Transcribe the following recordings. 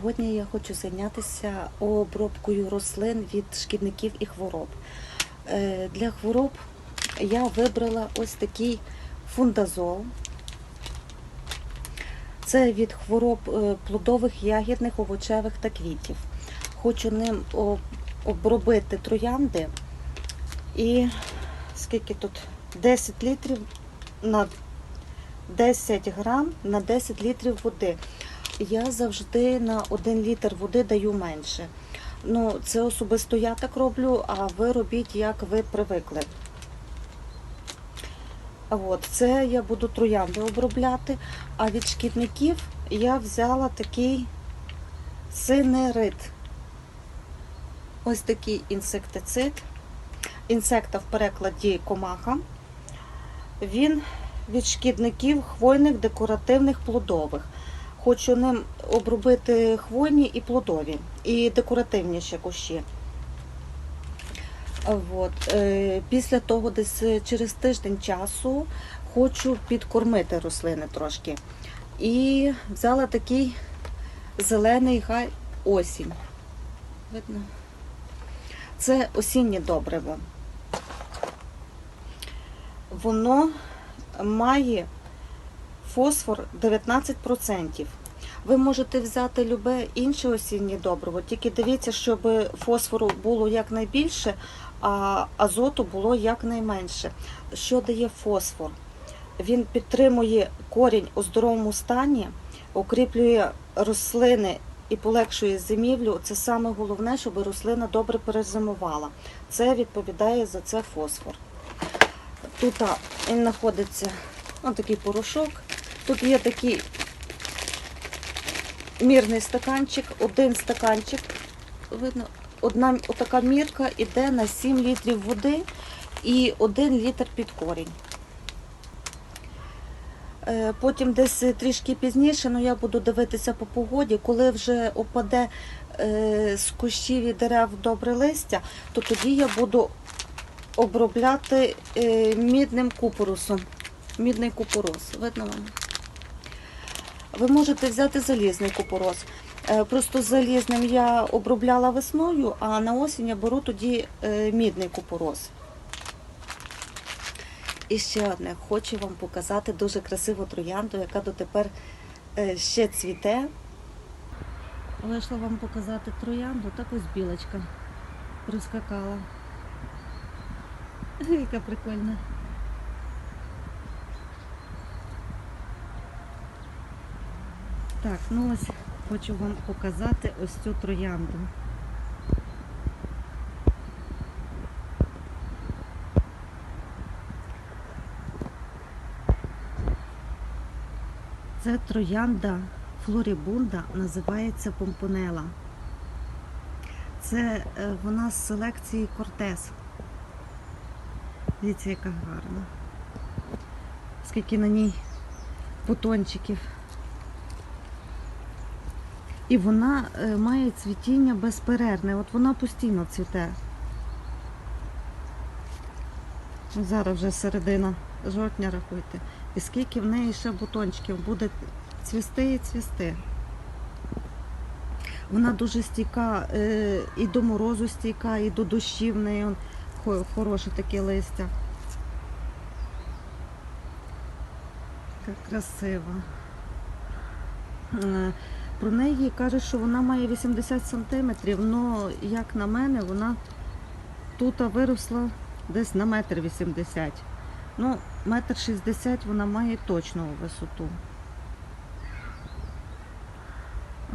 Сьогодні я хочу зайнятися обробкою рослин від шкідників і хвороб. Е, Для хвороб я вибрала ось такий фундазол. Це від хвороб е, плодових, ягідних, овочевих та квітів. Хочу ним обробити троянди і скільки тут? 10 літрів на 10 грам на 10 літрів води. Я завжди на 1 літр води даю менше. Ну, це особисто я так роблю, а ви робіть, як ви привикли. От, це я буду троянди обробляти. А від шкідників я взяла такий синерит. Ось такий інсектицид. Інсекта в перекладі комаха. Він від шкідників хвойних, декоративних, плодових. Хочу ним обробити хвойні і плодові, і декоративні ще кущі. От. е, Після того, десь е, через тиждень часу, хочу підкормити рослини трошки. І взяла такий зелений гай осінь. Видно? Це осіннє добриво. Воно має фосфор 19%. Ви можете взяти любе інше осіннє добриво, тільки дивіться, щоб фосфору було якнайбільше, а азоту було якнайменше. Що дає фосфор? Він підтримує корінь у здоровому стані, укріплює рослини і полегшує зимівлю. Це саме головне, щоб рослина добре перезимувала. Це відповідає за це фосфор. Тут він знаходиться ось такий порошок. Тут є такий мірний стаканчик, один стаканчик. Видно, одна така мірка йде на 7 літрів води і 1 літр під корінь. Е, Потім десь трішки пізніше, ну я буду дивитися по погоді, коли вже опаде е, з кущів і дерев добре листя, то тоді я буду обробляти е, мідним купорусом. Мідний купорос. Видно вам? Ви можете взяти залізний купорос. Е, Просто залізним я обробляла весною, а на осінь я беру тоді е, мідний купорос. І ще одне, хочу вам показати дуже красиву троянду, яка дотепер е, ще цвіте. Вийшла вам показати троянду, так ось білочка розскакала. Яка прикольна. Так, ну ось хочу вам показати ось цю троянду. Це троянда флорібунда, називається помпонела. Це е, вона з селекції Кортес. Дивіться, яка гарна. Скільки на ній бутончиків. І вона е, має цвітіння безперервне. От вона постійно цвіте. Зараз вже середина жовтня рахуйте. І скільки в неї ще бутончиків буде цвісти і цвісти. Вона дуже стійка е, і до морозу стійка, і до дощів в неї хороше таке листя. Яка красива. Про неї кажуть, що вона має 80 сантиметрів, але як на мене, вона тут виросла десь на метр 80. Ну, метр 60 вона має точну висоту.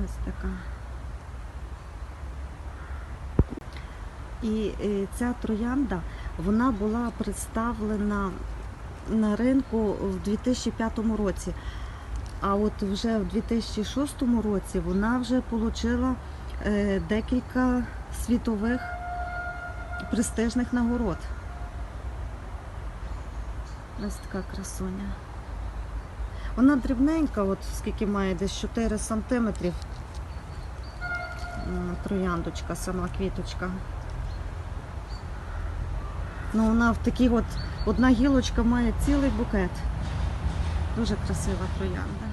Ось така. І е, ця троянда, вона була представлена на ринку в 2005 році. А от вже в 2006 році вона вже отримала е, декілька світових престижних нагород. Ось така красуня. Вона дрібненька, от скільки має, десь 4 сантиметрів. Трояндочка, сама квіточка. Ну, вона в такій от, одна гілочка має цілий букет. Дуже красива троянда.